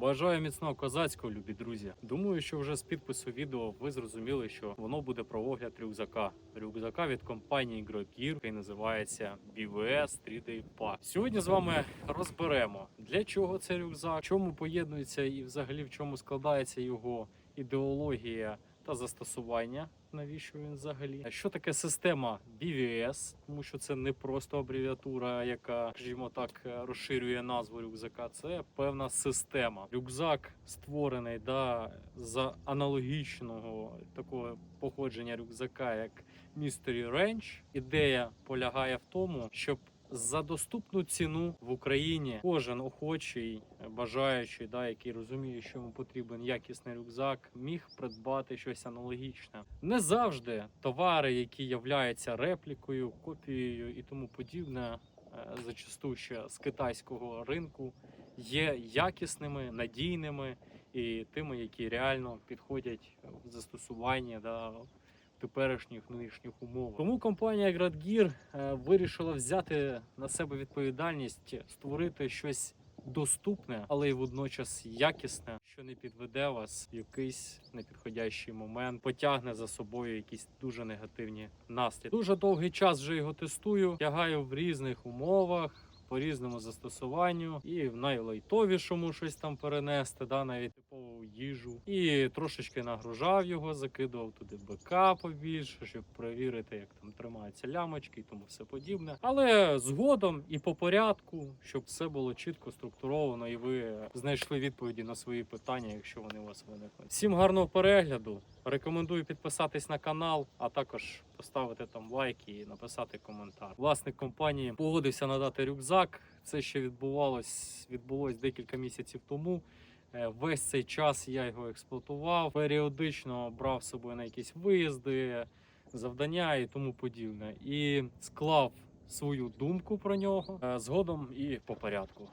Бажаю міцного козацького, любі друзі. Думаю, що вже з підпису відео ви зрозуміли, що воно буде про огляд рюкзака. Рюкзака від компанії Grokir, який називається BVS 3D Pack. Сьогодні з вами розберемо, для чого цей рюкзак, в чому поєднується і взагалі в чому складається його ідеологія та застосування. Навіщо він взагалі? Що таке система BVS? Тому що це не просто абревіатура, яка, скажімо так, розширює назву рюкзака. Це певна система. Рюкзак створений да, за аналогічного такого походження рюкзака, як Mystery Range. Ідея полягає в тому, щоб за доступну ціну в Україні кожен охочий, бажаючий, да, який розуміє, що йому потрібен якісний рюкзак, міг придбати щось аналогічне. Не завжди товари, які являються реплікою, копією і тому подібне, е, зачасту ще з китайського ринку, є якісними, надійними і тими, які реально підходять в застосуванні да, теперішніх нинішніх умовах. Тому компанія Gradgear е, вирішила взяти на себе відповідальність створити щось доступне, але й водночас якісне, що не підведе вас в якийсь непідходящий момент, потягне за собою якісь дуже негативні наслідки. Дуже довгий час вже його тестую, тягаю в різних умовах. По різному застосуванню і в найлайтовішому щось там перенести, да, навіть типову їжу. І трошечки нагружав його, закидував туди БК побільше, щоб перевірити, як там тримаються лямочки і тому все подібне. Але згодом і по порядку, щоб все було чітко структуровано, і ви знайшли відповіді на свої питання, якщо вони у вас виникли. Всім гарного перегляду. Рекомендую підписатись на канал, а також поставити там лайк і написати коментар. Власник компанії погодився надати рюкзак. Це ще відбувалось відбулось декілька місяців тому. Е, Весь цей час я його експлуатував, періодично брав з собою на якісь виїзди, завдання і тому подібне. І склав свою думку про нього е, згодом і по порядку.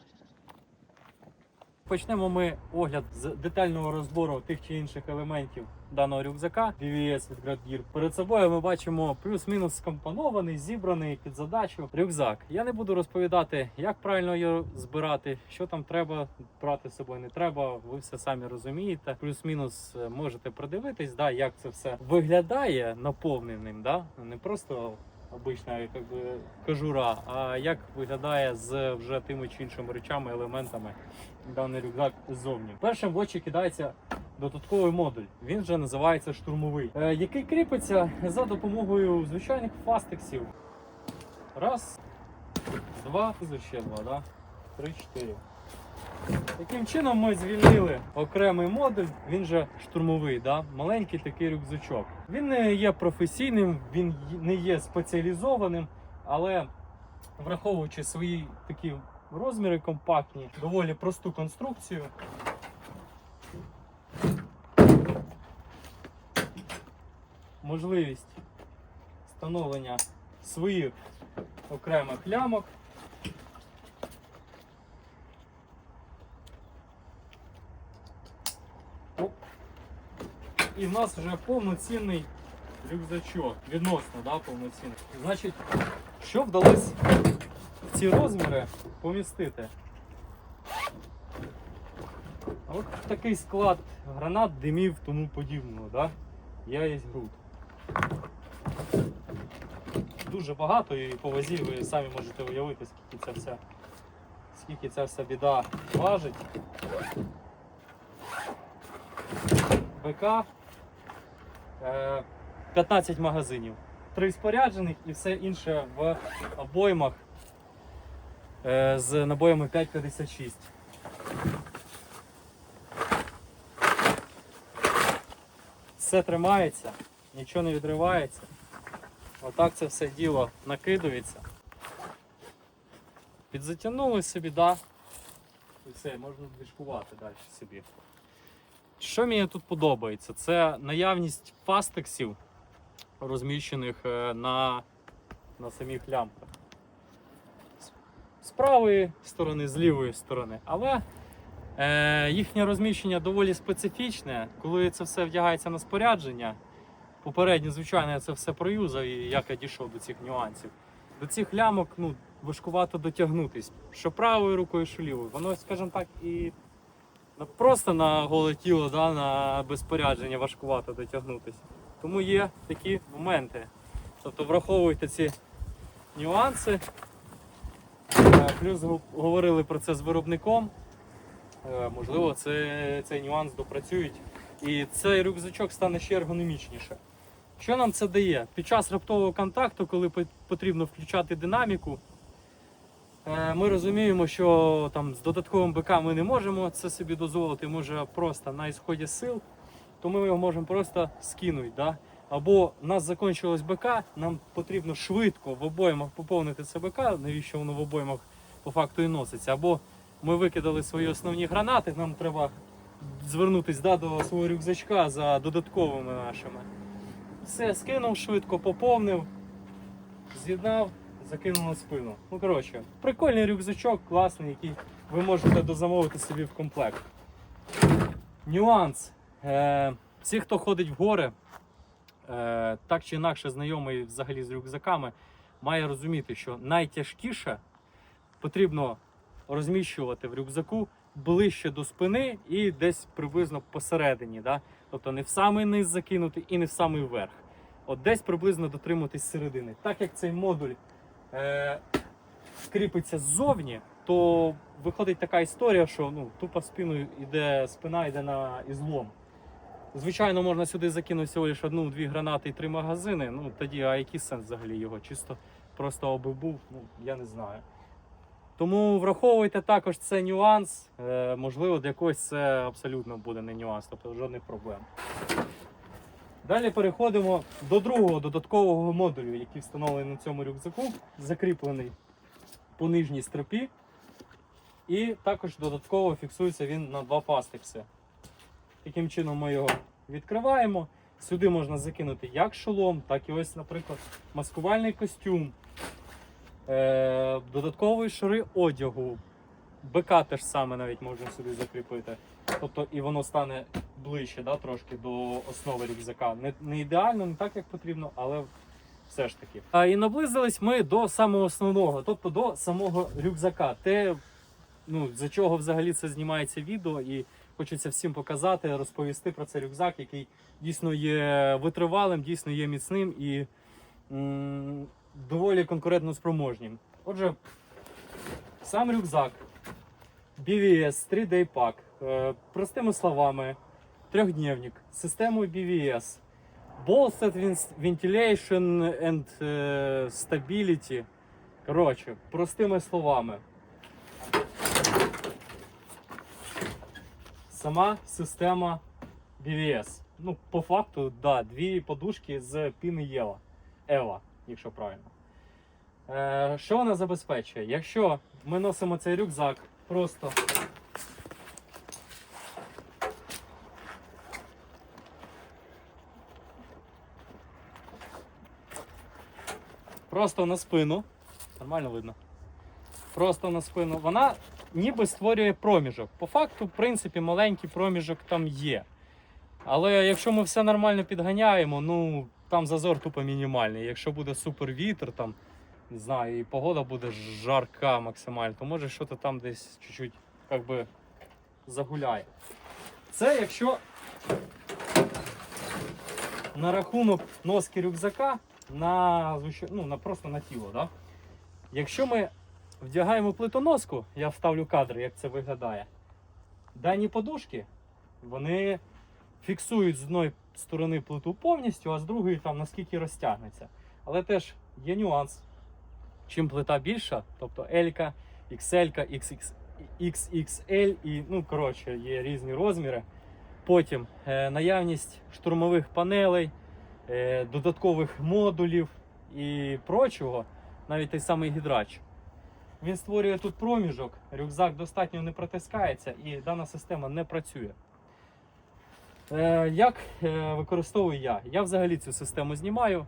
Почнемо ми огляд з детального розбору тих чи інших елементів даного рюкзака BVS від Gradgear. Перед собою ми бачимо плюс-мінус скомпонований, зібраний під задачу рюкзак. Я не буду розповідати, як правильно його збирати, що там треба брати з собою, не треба. Ви все самі розумієте. Плюс-мінус е, можете придивитись, да, як це все виглядає наповненим, да? не просто обична як би, кожура, а як виглядає з вже тими чи іншими речами, елементами даний рюкзак ззовні. Першим в очі кидається додатковий модуль. Він вже називається штурмовий, е, який кріпиться за допомогою звичайних фастексів. Раз, два, ще два, да? три, чотири. Таким чином ми звільнили окремий модуль, він же штурмовий, да? маленький такий рюкзачок. Він не є професійним, він не є спеціалізованим, але враховуючи свої такі розміри компактні, доволі просту конструкцію. Можливість встановлення своїх окремих лямок. Оп. І в нас вже повноцінний рюкзачок. Відносно, да, повноцінний. Значить, що вдалося ці розміри помістити? От такий склад гранат, димів, тому подібного, да? Я є груд. Дуже багато і по вазі ви самі можете уявити, скільки ця вся, скільки ця вся біда важить. БК, е, 15 магазинів, 3 споряджених і все інше в обоймах е, з набоями 5,56. Все тримається, нічого не відривається. Отак це все діло накидується. Підзатягнули собі, да. І все, можна движкувати далі собі. Що мені тут подобається? Це наявність фастексів, розміщених е, на, на самих лямках. Правої сторони, з лівої сторони. Але е, їхнє розміщення доволі специфічне. Коли це все вдягається на спорядження, попередньо, звичайно, я це все проюзав і як я дійшов до цих нюансів. До цих лямок ну, важкувато дотягнутись. Що правою рукою, що лівою. Воно, скажімо так, і просто на голе тіло, да, на безпорядження важкувато дотягнутися. Тому є такі моменти. Тобто враховуйте ці нюанси. Плюс говорили про це з виробником. Е, Можливо, це, цей нюанс допрацюють. І цей рюкзачок стане ще ергономічніше. Що нам це дає? Під час раптового контакту, коли потрібно включати динаміку, е, ми розуміємо, що там з додатковим БК ми не можемо це собі дозволити, може просто на ісході сил, то ми його можемо просто скинути. Да? Або у нас закінчилось БК, нам потрібно швидко в обоймах поповнити це БК, навіщо воно в обоймах по факту і носиться. Або ми викидали свої основні гранати, нам треба звернутися да, до свого рюкзачка за додатковими нашими. Все, скинув швидко, поповнив, з'єднав, закинув на спину. Ну, коротше, прикольний рюкзачок, класний, який ви можете дозамовити собі в комплект. Нюанс. Е, всі, хто ходить в гори, е, так чи інакше знайомий взагалі з рюкзаками, має розуміти, що найтяжкіше потрібно розміщувати в рюкзаку ближче до спини і десь приблизно посередині. Да? Тобто не в самий низ закинути і не в самий верх. От десь приблизно дотримуватись середини. Так як цей модуль е, кріпиться ззовні, то виходить така історія, що ну, тупо спиною йде, спина йде на ізлом. Звичайно, можна сюди закинути всього лише одну-дві гранати і три магазини. Ну тоді, а який сенс взагалі його? Чисто просто аби був, ну я не знаю. Тому враховуйте також цей нюанс. Е, можливо, для когось це абсолютно буде не нюанс, тобто жодних проблем. Далі переходимо до другого додаткового модулю, який встановлений на цьому рюкзаку, закріплений по нижній стропі. І також додатково фіксується він на два пастикси. Таким чином ми його відкриваємо. Сюди можна закинути як шолом, так і ось, наприклад, маскувальний костюм, е, додаткові шари одягу. БК теж саме навіть можна сюди закріпити. Тобто і воно стане ближче да, трошки до основи рюкзака. Не, не ідеально, не так як потрібно, але все ж таки. А, і наблизились ми до самого основного, тобто до самого рюкзака. Те, ну, за чого взагалі це знімається відео, і хочеться всім показати, розповісти про цей рюкзак, який дійсно є витривалим, дійсно є міцним і м, доволі конкурентно спроможнім. Отже, сам рюкзак BVS 3D Pack. Простими словами, трьохдневник, системою BVS. Bolstered Ventilation and е, Stability. Коротше, простими словами. Сама система BVS. Ну, по факту, да, дві подушки з піни Єва. Ева, якщо правильно. Е, що вона забезпечує? Якщо ми носимо цей рюкзак просто просто на спину, нормально видно. Просто на спину, вона ніби створює проміжок. По факту, в принципі, маленький проміжок там є. Але якщо ми все нормально підганяємо, ну там зазор тупо мінімальний. Якщо буде супер вітер, там, не знаю, і погода буде жарка максимально, то може щось там десь чуть-чуть як би, загуляє. Це якщо на рахунок носки рюкзака на, ну, на просто на тіло. Да? Якщо ми вдягаємо плитоноску, я вставлю кадр, як це виглядає. Дані подушки, вони фіксують з одної сторони плиту повністю, а з другої там наскільки розтягнеться. Але теж є нюанс. Чим плита більша, тобто L, XL, XX, XXL і, ну, коротше, є різні розміри. Потім е, наявність штурмових панелей, е, додаткових модулів і прочого, навіть той самий гідрач. Він створює тут проміжок, рюкзак достатньо не протискається і дана система не працює. Е, як е, використовую я? Я взагалі цю систему знімаю.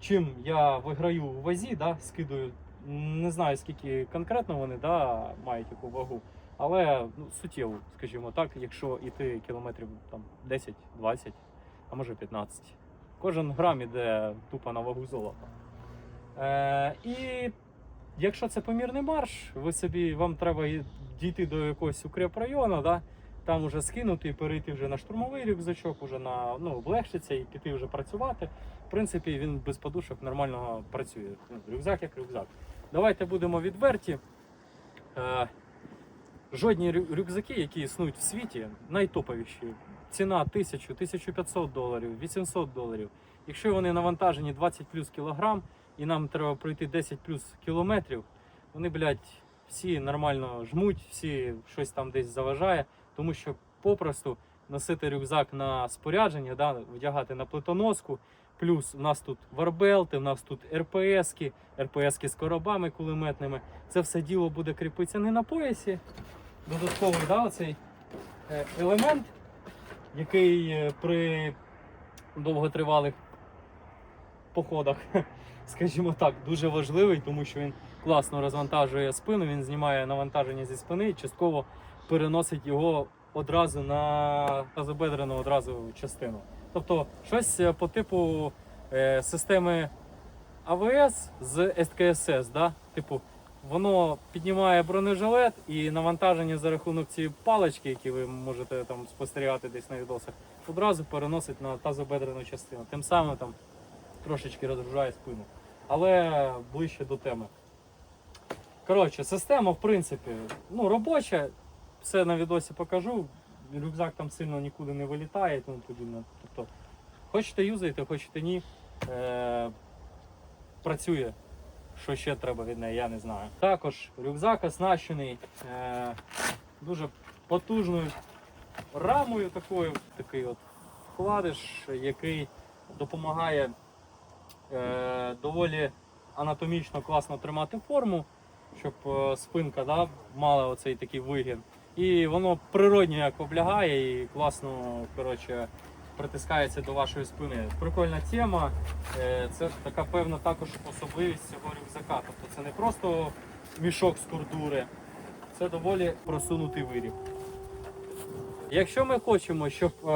Чим я виграю у вазі, да, скидаю, не знаю скільки конкретно вони да, мають яку вагу, але ну, суттєву, скажімо так, якщо йти кілометрів там, 10-20, а може 15. Кожен грам іде тупо на вагу золота. Е, і якщо це помірний марш, ви собі, вам треба дійти до якогось укрепрайону, да, там уже скинути і перейти вже на штурмовий рюкзачок, уже на ну, облегшиться і піти вже працювати. В принципі, він без подушок нормально працює. Ну, Рюкзак як рюкзак. Давайте будемо відверті. Е, жодні рюкзаки, які існують в світі, найтоповіші. Ціна 1000, 1500 доларів, 800 доларів. Якщо вони навантажені 20 плюс кілограм і нам треба пройти 10 плюс кілометрів, вони, блядь, всі нормально жмуть, всі щось там десь заважає, тому що попросту носити рюкзак на спорядження, да, вдягати на плитоноску. Плюс у нас тут варбелти, у нас тут РПСки, РПСки з коробами кулеметними. Це все діло буде кріпитися не на поясі. Додатковий да, оцей е, елемент, який е, при довготривалих походах, скажімо так, дуже важливий, тому що він класно розвантажує спину, він знімає навантаження зі спини і частково переносить його одразу на тазобедрену одразу частину. Тобто щось е, по типу е, системи АВС з СКСС, да? типу, воно піднімає бронежилет і навантаження за рахунок цієї палички, які ви можете там спостерігати десь на відосах, одразу переносить на тазобедрену частину. Тим самим там трошечки розгружає спину. Але ближче до теми. Коротше, система, в принципі, ну, робоча. Все на відосі покажу. Рюкзак там сильно нікуди не вилітає і тому подібне. Тобто, хочете юзайте, хочете ні. Е- працює. Що ще треба від неї, я не знаю. Також рюкзак оснащений е- дуже потужною рамою такою, такий от вкладиш, який допомагає е, доволі анатомічно класно тримати форму, щоб е, спинка да, мала оцей такий вигін. І воно природньо як облягає і класно коротше, притискається до вашої спини. Прикольна тема. Е, Це така певна також особливість цього рюкзака. Тобто це не просто мішок з кордури, це доволі просунутий виріб. Якщо ми хочемо, щоб е,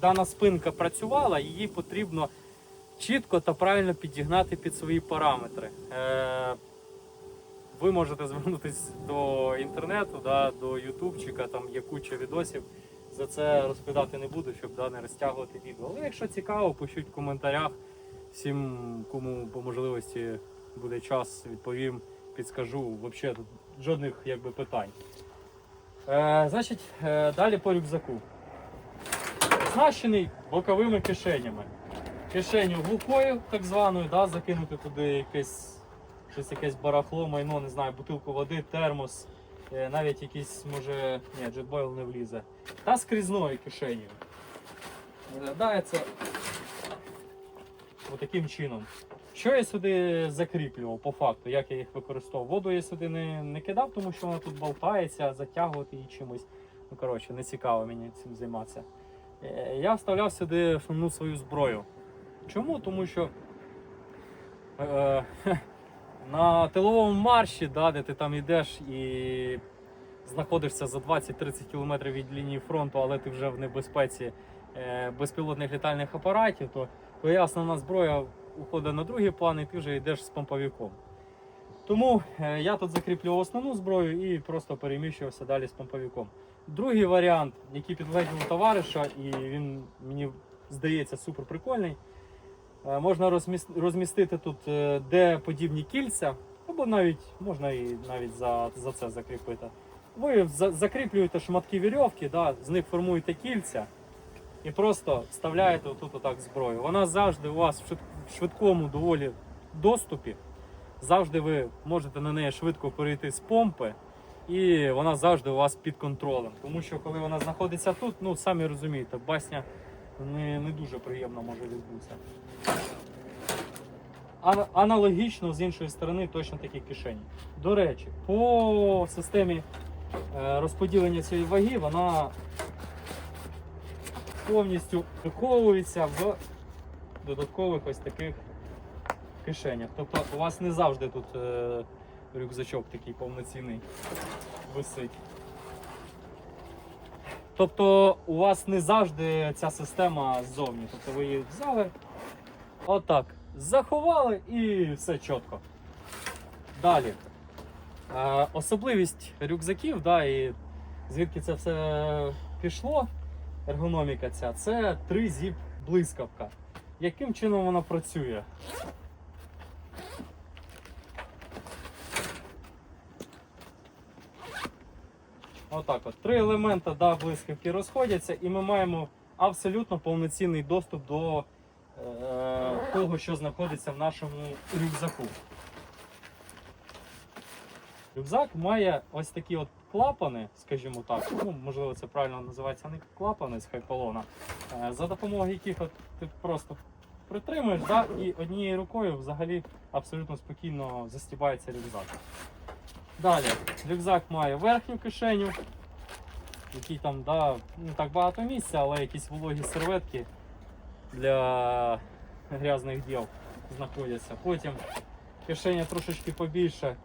дана спинка працювала, її потрібно чітко та правильно підігнати під свої параметри. Е, ви можете звернутися до інтернету, да, до ютубчика, там є куча відосів. За це розповідати не буду, щоб да, не розтягувати відео. Але якщо цікаво, пишіть в коментарях. Всім, кому по можливості буде час, відповім, підскажу. Взагалі тут жодних якби, питань. Е, значить, е, далі по рюкзаку. Оснащений боковими кишенями. Кишеню глухою, так званою, да, закинути туди якесь, щось якесь барахло, майно, не знаю, бутилку води, термос, е, навіть якийсь, може, ні, джетбойл не влізе. Та скрізною кишенею. Виглядає це таким чином. Що я сюди закріплював по факту, як я їх використовував? Воду я сюди не, не кидав, тому що вона тут болтається, затягувати її чимось. Ну, коротше, не цікаво мені цим займатися. Е, Я вставляв сюди основну свою зброю. Чому? Тому що е, на тиловому марші, да, де ти там йдеш і знаходишся за 20-30 км від лінії фронту, але ти вже в небезпеці е, безпілотних літальних апаратів, то твоя основна зброя уходить на другий план і ти вже йдеш з помповиком. Тому е, я тут закріплював основну зброю і просто переміщувався далі з помповиком. Другий варіант, який підгледів у товариша, і він мені здається супер прикольний. Е, Можна розмістити тут е, де подібні кільця, або навіть можна і навіть за, за це закріпити. Ви за- закріплюєте шматки вірьовки, да, з них формуєте кільця і просто вставляєте отут отак зброю. Вона завжди у вас в швидкому доволі доступі. Завжди ви можете на неї швидко перейти з помпи, і вона завжди у вас під контролем. Тому що коли вона знаходиться тут, ну самі розумієте, басня не, не дуже приємно може відбутися. Аналогічно з іншої сторони точно такі кишені. До речі, по системі е, розподілення цієї ваги вона повністю виховується в додаткових ось таких кишенях. Тобто у вас не завжди тут е, рюкзачок такий повноцінний висить. Тобто у вас не завжди ця система ззовні. Тобто ви її взяли, отак, заховали і все чітко. Далі. Е, особливість рюкзаків, да, і звідки це все пішло, ергономіка ця, це 3 зіп блискавка. Яким чином вона працює? Отак от. Три елемента да, блискавки розходяться, і ми маємо абсолютно повноцінний доступ до того, що знаходиться в нашому рюкзаку. Рюкзак має ось такі от клапани, скажімо так, ну, можливо, це правильно називається не клапани з хайполона, е, за допомогою яких от ти просто притримуєш, да, і однією рукою взагалі абсолютно спокійно застібається рюкзак. Далі, рюкзак має верхню кишеню, який там да, не так багато місця, але якісь вологі серветки для грязних діл знаходяться. Потім кишеня трошечки побільше.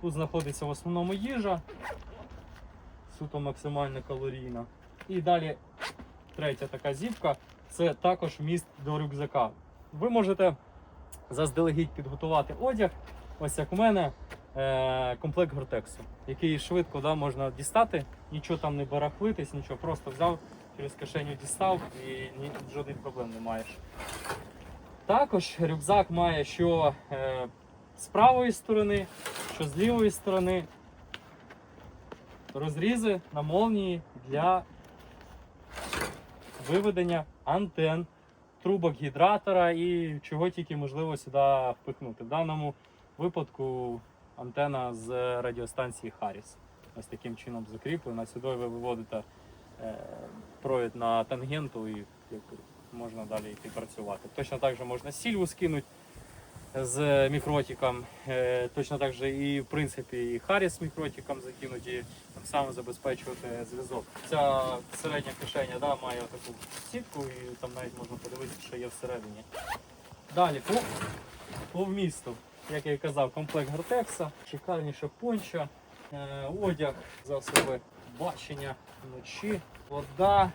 Тут знаходиться в основному їжа, суто максимально калорійна. І далі третя така зіпка це також вміст до рюкзака. Ви можете заздалегідь підготувати одяг, ось як у мене, е, комплект гортексу, який швидко да, можна дістати, нічого там не барахлитись, нічого, просто взяв, через кишеню дістав і ні, жодних проблем не маєш. Також рюкзак має що е, з правої сторони, що з лівої сторони розрізи на молнії для виведення антен, трубок гідратора і чого тільки можливо сюди впихнути. В даному випадку антена з радіостанції Харріс. Ось таким чином закріплена. Сюди ви виводите провід на тангенту і можна далі йти працювати. Точно так же можна сільву скинути з мікротиком. Е, Точно так же і в принципі і Харріс з мікротиком закинуть і тим самим забезпечувати зв'язок. Ця середня кишеня да, має таку сітку і там навіть можна подивитися, що є всередині. Далі по, по вмісту. Як я і казав, комплект Гортекса, шикарніша понча, е, одяг, засоби бачення вночі, вода.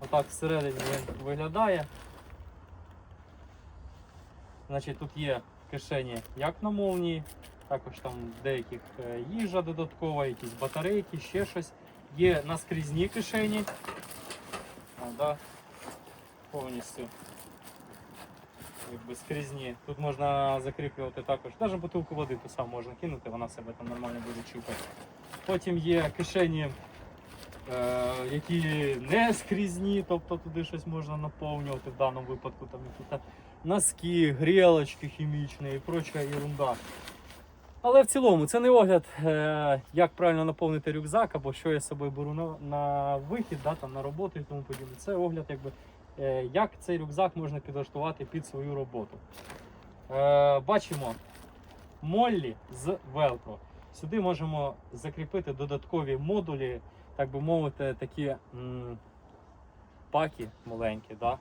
Отак всередині він виглядає. Значить, тут є кишені як на молнії, також там деяких е, їжа додаткова, якісь батарейки, ще щось. Є наскрізні кишені. О, да, повністю якби скрізні. Тут можна закріплювати також. Навіть бутилку води ту саму можна кинути, вона себе там нормально буде чупати. Потім є кишені, е, які не скрізні, тобто туди щось можна наповнювати, в даному випадку там якісь носки, грілочки хімічні і проча ерунда. Але в цілому це не огляд, е, як правильно наповнити рюкзак або що я з собою беру на, на вихід, да, там, на роботу і тому подібне. Це огляд, якби, як цей рюкзак можна підлаштувати під свою роботу. Е, бачимо моллі з велкро. Сюди можемо закріпити додаткові модулі, так би мовити, такі м, паки маленькі, да?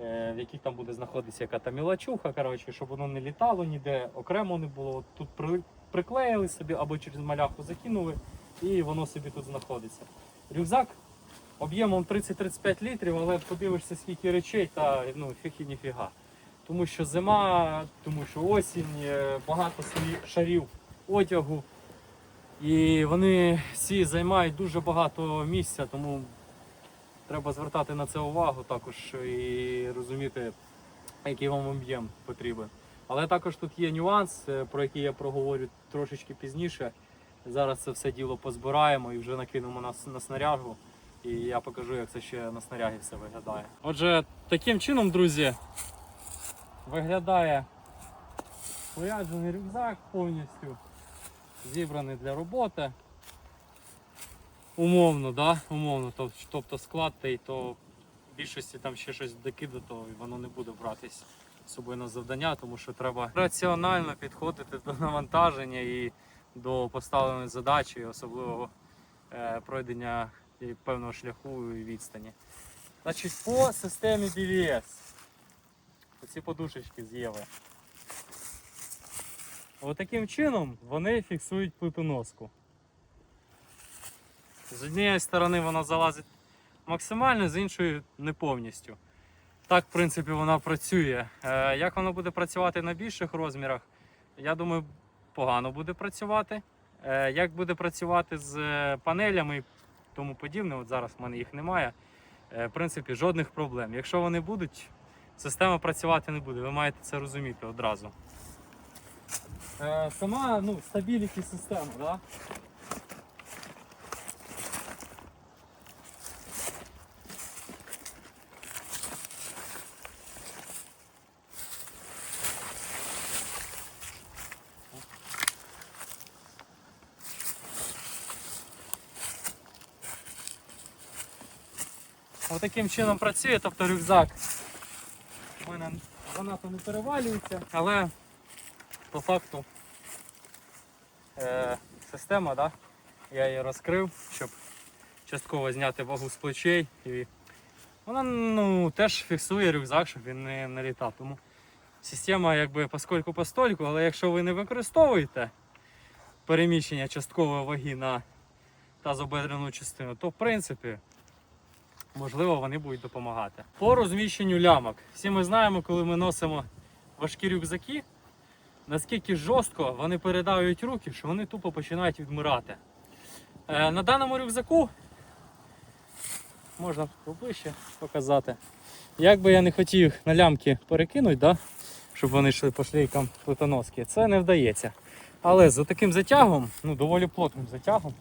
е, в яких там буде знаходитися яка там мілочуха, коротше, щоб воно не літало ніде, окремо не було. Тут при, приклеїли собі або через маляху закинули, і воно собі тут знаходиться. Рюкзак об'ємом 30-35 літрів, але подивишся, скільки речей, та ну, фіг ніфіга. Тому що зима, тому що осінь, е, багато шарів одягу. І вони всі займають дуже багато місця, тому треба звертати на це увагу також і розуміти, який вам об'єм потрібен. Але також тут є нюанс, е, про який я проговорю трошечки пізніше. Зараз це все діло позбираємо і вже накинемо на, на снарягу. І я покажу, як це ще на снарягі все виглядає. Отже, таким чином, друзі, виглядає споряджений рюкзак повністю зібраний для роботи. Умовно, да? Умовно. Тобто склад той, то в більшості там ще щось докидато, і воно не буде братись з собою на завдання, тому що треба раціонально підходити до навантаження і до поставленої задачі, особливо е, пройдення і певного шляху і відстані. Значить, по системі BVS. Оці подушечки з Єви. Отаким чином вони фіксують плитоноску. З однієї сторони вона залазить максимально, з іншої не повністю. Так, в принципі, вона працює. Е, Як воно буде працювати на більших розмірах, я думаю, погано буде працювати. Е, Як буде працювати з е, панелями тому подібне, от зараз в мене їх немає. Е, В принципі, жодних проблем. Якщо вони будуть, система працювати не буде. Ви маєте це розуміти одразу. Е, Сама ну, стабіліті система, да? Отаким чином працює, тобто рюкзак у мене занадто не перевалюється, але по факту е, система, да, я її розкрив, щоб частково зняти вагу з плечей. І вона ну, теж фіксує рюкзак, щоб він не, не літав. Тому система якби поскольку постольку, але якщо ви не використовуєте переміщення часткової ваги на тазобедрену частину, то в принципі можливо вони будуть допомагати. По розміщенню лямок. Всі ми знаємо, коли ми носимо важкі рюкзаки, наскільки жорстко вони передають руки, що вони тупо починають відмирати. Е, на даному рюкзаку можна поближче показати. Як би я не хотів на лямки перекинути, да? щоб вони йшли по шлейкам плитоноски, це не вдається. Але за таким затягом, ну доволі плотним затягом,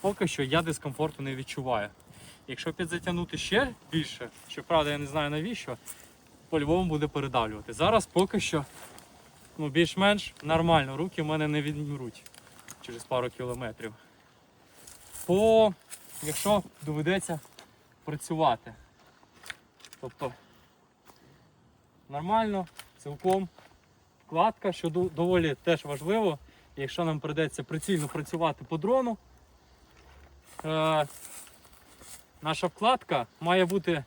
поки що я дискомфорту не відчуваю. Якщо підзатягнути ще більше, щоправда, я не знаю навіщо, по-любому буде передавлювати. Зараз поки що ну, більш-менш нормально, руки в мене не відмруть через пару кілометрів. По, якщо доведеться працювати. Тобто нормально, цілком вкладка, що доволі теж важливо, якщо нам прийдеться прицільно працювати по дрону. Е, наша вкладка має бути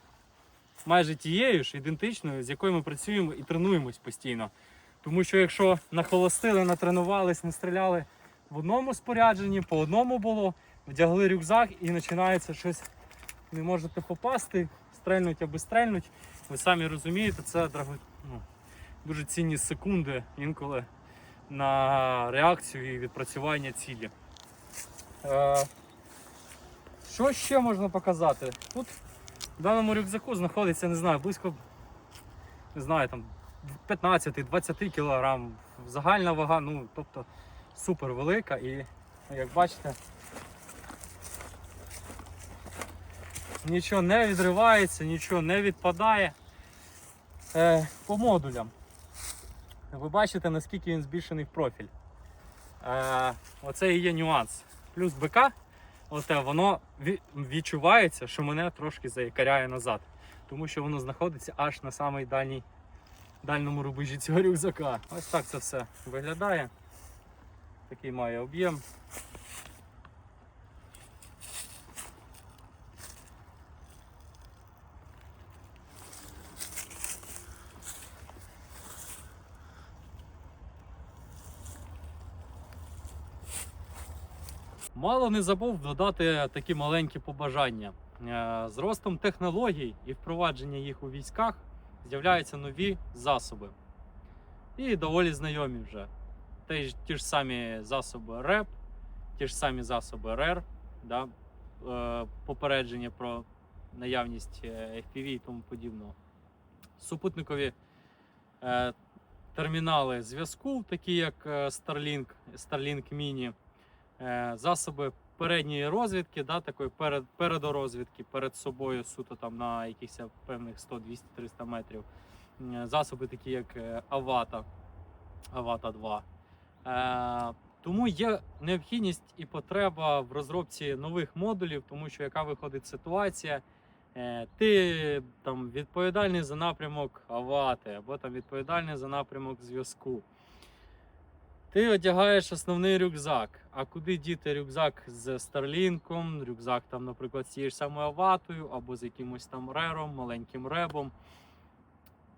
майже тією ж, ідентичною, з якою ми працюємо і тренуємось постійно. Тому що якщо нахолостили, натренувались, не стріляли в одному спорядженні, по одному було, вдягли рюкзак і починається щось, не можете попасти, стрельнуть або стрельнуть. Ви самі розумієте, це ну, дуже цінні секунди інколи на реакцію і відпрацювання цілі. Що ще можна показати? Тут в даному рюкзаку знаходиться, не знаю, близько не знаю, там 15-20 кг. Загальна вага, ну, тобто супер велика і, ну, як бачите, нічого не відривається, нічого не відпадає. Е, по модулям. Ви бачите, наскільки він збільшений в профіль. Е, оце і є нюанс. Плюс БК оте, воно відчувається, що мене трошки заякаряє назад. Тому що воно знаходиться аж на самій дальній, дальному рубежі цього рюкзака. Ось так це все виглядає. Такий має об'єм. Мало не забув додати такі маленькі побажання. Е, З ростом технологій і впровадження їх у військах з'являються нові засоби. І доволі знайомі вже. Ж- Ті ж самі засоби РЕП, ті ж самі засоби РЕР, да? е, попередження про наявність е, FPV і тому подібного. Супутникові термінали зв'язку, такі як Starlink, Starlink Mini, засоби передньої розвідки, да, такої перед, передорозвідки перед собою суто там на якихось певних 100, 200, 300 метрів. Засоби такі, як е, Авата, Авата 2. Е, тому є необхідність і потреба в розробці нових модулів, тому що яка виходить ситуація, е, ти там відповідальний за напрямок Авати, або там відповідальний за напрямок зв'язку. Ти одягаєш основний рюкзак. А куди діти рюкзак з Старлінком, рюкзак там, наприклад, з тією ж самою аватою, або з якимось там рером, маленьким ребом.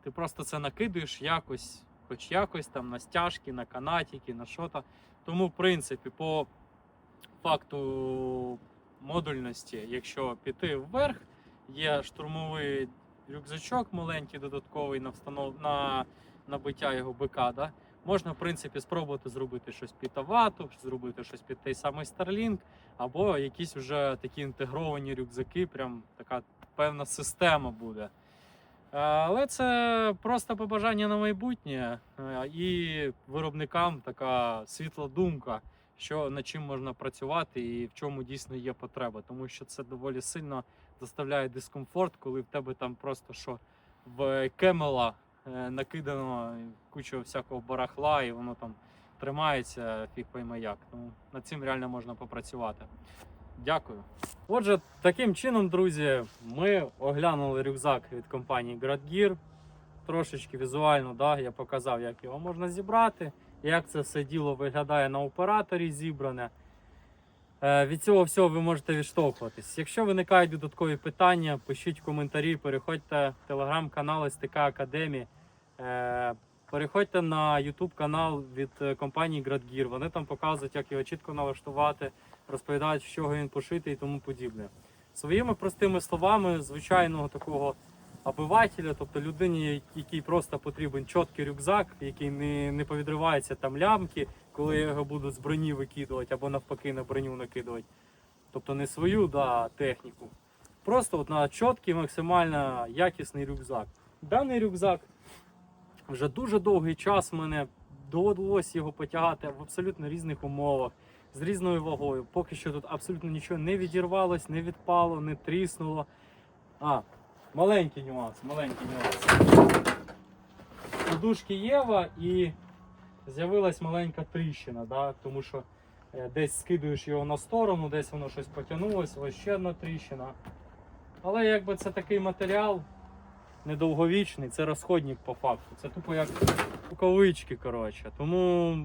Ти просто це накидуєш якось, хоч якось там на стяжки, на канатики, на що-то. Тому, в принципі, по факту модульності, якщо піти вверх, є штурмовий рюкзачок маленький, додатковий на встанов... на набиття його БК. Да? Можна, в принципі, спробувати зробити щось під Авату, зробити щось під той самий Starlink, або якісь вже такі інтегровані рюкзаки, прям така певна система буде. Е, Але це просто побажання на майбутнє е, і виробникам така світла думка, що над чим можна працювати і в чому дійсно є потреба. Тому що це доволі сильно доставляє дискомфорт, коли в тебе там просто що в кемела накидано кучу всякого барахла, і воно там тримається, фіг пойме як. Тому над цим реально можна попрацювати. Дякую. Отже, таким чином, друзі, ми оглянули рюкзак від компанії Gradgear. Трошечки візуально, да, я показав, як його можна зібрати, як це все діло виглядає на операторі зібране. Е, Від цього всього ви можете відштовхуватись. Якщо виникають додаткові питання, пишіть коментарі, переходьте в телеграм-канал СТК Академії. Е, Переходьте на YouTube канал від е, компанії Gradgear. Вони там показують, як його чітко налаштувати, розповідають, з чого він пошитий і тому подібне. Своїми простими словами, звичайного такого обивателя, тобто людині, якій просто потрібен чіткий рюкзак, який не, не повідривається там лямки, коли я його будуть з броні викидувати або навпаки на броню накидувати. Тобто не свою да, техніку. Просто от на чіткий, максимально якісний рюкзак. Даний рюкзак вже дуже довгий час мене доводилось його потягати в абсолютно різних умовах, з різною вагою. Поки що тут абсолютно нічого не відірвалось, не відпало, не тріснуло. А, маленький нюанс, маленький нюанс. Подушки Єва і з'явилась маленька тріщина, да? тому що е, десь скидуєш його на сторону, десь воно щось потягнулося, ось ще одна тріщина. Але якби це такий матеріал недовговічний, це розходник по факту. Це тупо як рукавички, коротше. Тому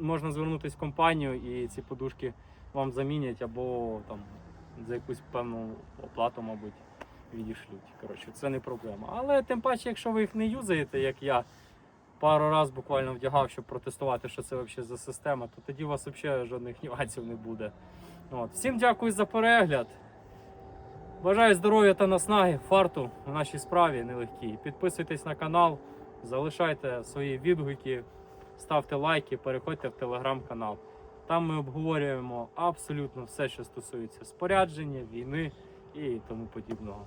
можна звернутися в компанію і ці подушки вам замінять або там за якусь певну оплату, мабуть, відішлють. Коротше, це не проблема. Але тим паче, якщо ви їх не юзаєте, як я пару разів буквально вдягав, щоб протестувати, що це взагалі за система, то тоді у вас взагалі жодних нюансів не буде. От. Всім дякую за перегляд. Бажаю здоров'я та наснаги, фарту у нашій справі нелегкій. Підписуйтесь на канал, залишайте свої відгуки, ставте лайки, переходьте в телеграм-канал. Там ми обговорюємо абсолютно все, що стосується спорядження, війни і тому подібного.